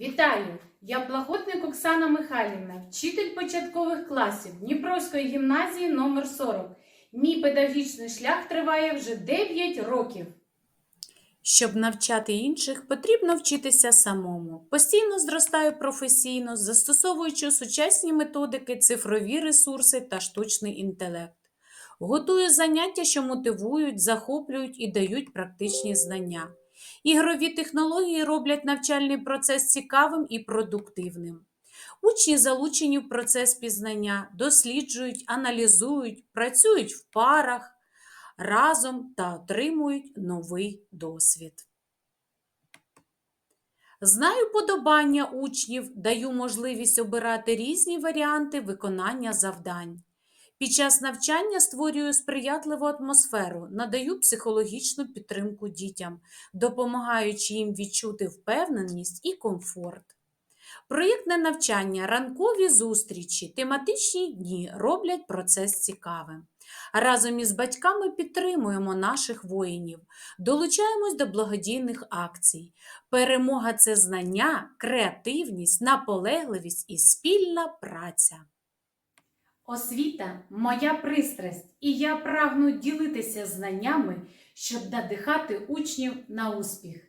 Вітаю! Я Благотник Оксана Михайлівна, вчитель початкових класів Дніпровської гімназії номер 40 Мій педагогічний шлях триває вже 9 років. Щоб навчати інших, потрібно вчитися самому. Постійно зростаю професійно, застосовуючи сучасні методики, цифрові ресурси та штучний інтелект. Готую заняття, що мотивують, захоплюють і дають практичні знання. Ігрові технології роблять навчальний процес цікавим і продуктивним. Учні залучені в процес пізнання, досліджують, аналізують, працюють в парах, разом та отримують новий досвід. Знаю подобання учнів, даю можливість обирати різні варіанти виконання завдань. Під час навчання створюю сприятливу атмосферу, надаю психологічну підтримку дітям, допомагаючи їм відчути впевненість і комфорт. Проєктне навчання, ранкові зустрічі, тематичні дні роблять процес цікавим. Разом із батьками підтримуємо наших воїнів, долучаємось до благодійних акцій. Перемога це знання, креативність, наполегливість і спільна праця. Освіта моя пристрасть, і я прагну ділитися знаннями, щоб надихати учнів на успіх.